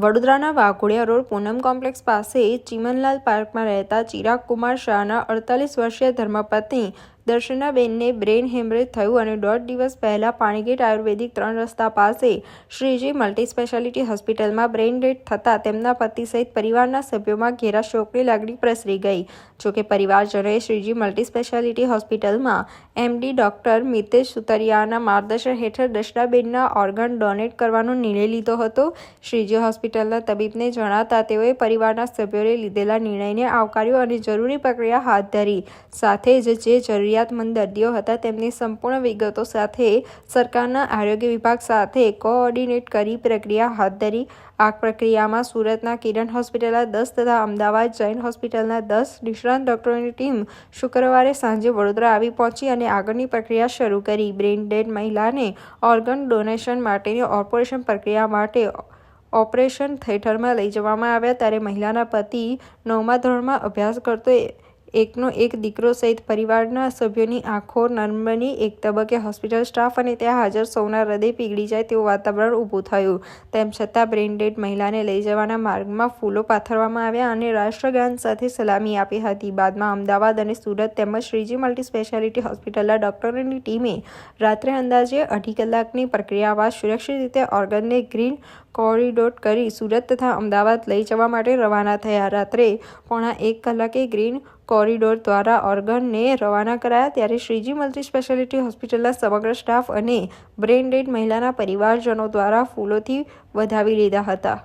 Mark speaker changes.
Speaker 1: વડોદરાના વાઘોડિયા રોડ પૂનમ કોમ્પ્લેક્સ પાસે ચીમનલાલ પાર્કમાં રહેતા ચિરાગ કુમાર શાહના અડતાલીસ વર્ષીય ધર્મપત્ની દર્શનાબેનને બ્રેઇન હેમરેજ થયું અને દોઢ દિવસ પહેલાં પાણીગેટ આયુર્વેદિક ત્રણ રસ્તા પાસે શ્રીજી મલ્ટી સ્પેશિયાલિટી હોસ્પિટલમાં બ્રેઇન ડેડ થતાં તેમના પતિ સહિત પરિવારના સભ્યોમાં ઘેરા શોકની લાગણી પ્રસરી ગઈ. જોકે પરિવારજનોએ શ્રીજી મલ્ટી સ્પેશિયાલિટી હોસ્પિટલમાં એમડી ડોક્ટર મિતેશ સુતરિયાના માર્ગદર્શન હેઠળ દર્શનાબેનના ઓર્ગન ડોનેટ કરવાનો નિર્ણય લીધો હતો. શ્રીજી હોસ્પિટલના તબીબને જણાતા તેઓએ પરિવારના સભ્યોએ લીધેલા નિર્ણયને આવકાર્યો અને જરૂરી પ્રક્રિયા હાથ ધરી. સાથે જ જે જરૂરિયાતમંદ દર્દીઓ હતા. તેમની સંપૂર્ણ વિગતો સાથે સરકારના આરોગ્ય વિભાગ સાથે કોઓર્ડિનેટ કરી પ્રક્રિયા હાથ ધરી. આ પ્રક્રિયામાં સુરતના કિરણ હોસ્પિટલના દસ તથા અમદાવાદ જૈન હોસ્પિટલના દસ નિષ્ણાંત ડોક્ટરોની ટીમ શુક્રવારે સાંજે વડોદરા આવી પહોંચી અને આગળની પ્રક્રિયા શરૂ કરી. બ્રેઇન ડેડ મહિલાને ઓર્ગન ડોનેશન માટેની ઓપરેશન પ્રક્રિયા માટે ઓપરેશન થિયેટરમાં લઈ જવામાં આવ્યા. ત્યારે મહિલાના પતિ નવમા ધોરણમાં અભ્યાસ કરતો એકનો એક દીકરો સહિત પરિવારના સભ્યોની આંખો નર્મની એક તબક્કે હોસ્પિટલ સ્ટાફ અને ત્યાં હાજર સૌના હૃદય પીગળી જાય તેવું વાતાવરણ ઊભું થયું. તેમ છતાં બ્રેન્ડેડ મહિલાને લઈ જવાના માર્ગમાં ફૂલો પાથરવામાં આવ્યા અને રાષ્ટ્રગાન સાથે સલામી આપી હતી. બાદમાં અમદાવાદ અને સુરત તેમજ શ્રીજી મલ્ટી સ્પેશિયાલિટી હોસ્પિટલના ડોક્ટરોની ટીમે રાત્રે અંદાજે અઢી કલાકની પ્રક્રિયા બાદ સુરક્ષિત રીતે ઓર્ગનને ગ્રીન કોરિડોર કરી સુરત તથા અમદાવાદ લઈ જવા માટે રવાના થયા. રાત્રે પોણા એક કલાકે ગ્રીન કોરિડોર દ્વારા ઓર્ગનને રવાના કરાયા ત્યારે શ્રીજી મલ્ટી સ્પેશિયાલિટી હોસ્પિટલના સમગ્ર સ્ટાફ અને બ્રેઇન ડેડ મહિલાના પરિવારજનો દ્વારા ફૂલોથી વધાવી લીધા હતા.